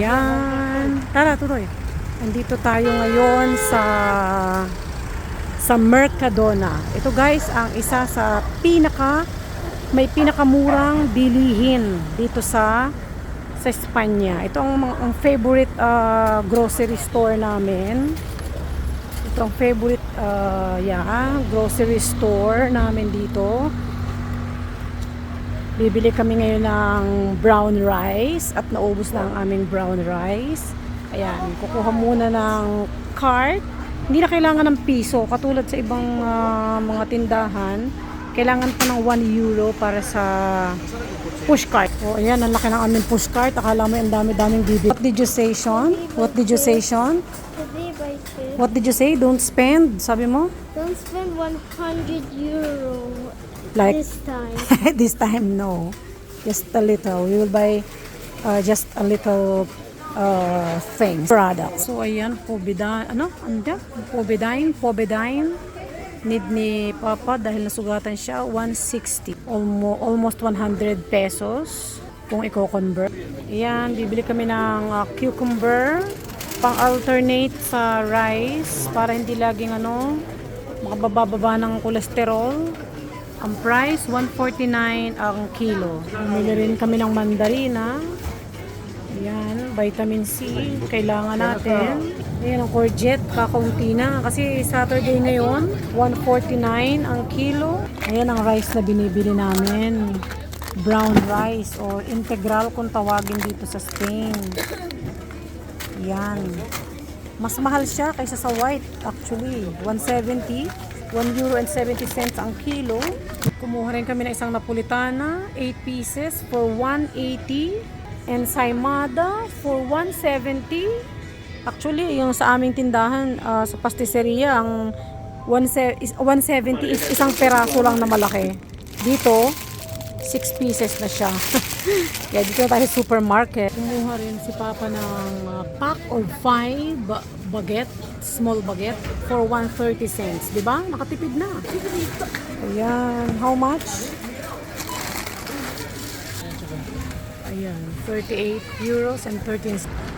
Yan. Tara, tuloy. Andito tayo ngayon sa sa Mercadona. Ito guys, ang isa sa pinaka may pinakamurang bilihin dito sa sa Espanya. Ito ang, ang favorite ah, grocery store namin. Ito ang favorite ah, yeah, grocery store namin dito. Bibili kami ngayon ng brown rice at naubos na ang aming brown rice. Ayan, kukuha muna ng cart. Hindi na kailangan ng piso katulad sa ibang ah, mga tindahan. Kailangan pa ng 1 euro para sa push cart. O ayan, ang laki ng aming push cart. Akala mo ang dami-daming bibili. What did you say, Sean? What did you say, Sean? What did you say? Don't spend, sabi mo? Don't spend 100 euro Like, this time. this time no just a little we will buy uh, just a little uh, things product so ayan pobidine ano ano pobidine pobidine need ni papa dahil nasugatan siya 160 almost, almost 100 pesos kung i-convert ayan bibili kami ng uh, cucumber pang alternate sa rice para hindi laging ano makabababa ng kolesterol ang price, 149 ang kilo. Bumili rin kami ng mandarina. Ayan, vitamin C. Kailangan natin. Ayan, ang courgette, kakaunti na. Kasi Saturday ngayon, 149 ang kilo. Ayan ang rice na binibili namin. Brown rice or integral kung tawagin dito sa Spain. Yan. Mas mahal siya kaysa sa white actually. 170. 1 euro and 70 cents ang kilo. Kumuha rin kami ng isang napolitana, 8 pieces for 180 and saimada for 170. Actually, yung sa aming tindahan ah, sa pastisseria, ang 1se- is- 170 is isang peraso lang na malaki. Dito, 6 pieces na siya. Kaya dito tayo sa supermarket. Kumuha rin si Papa ng uh, pack of 5 ba- baguette, small baguette, for 130 cents. Di ba? Nakatipid na. Ayan. How much? Ayan. 38 euros and 13 cents.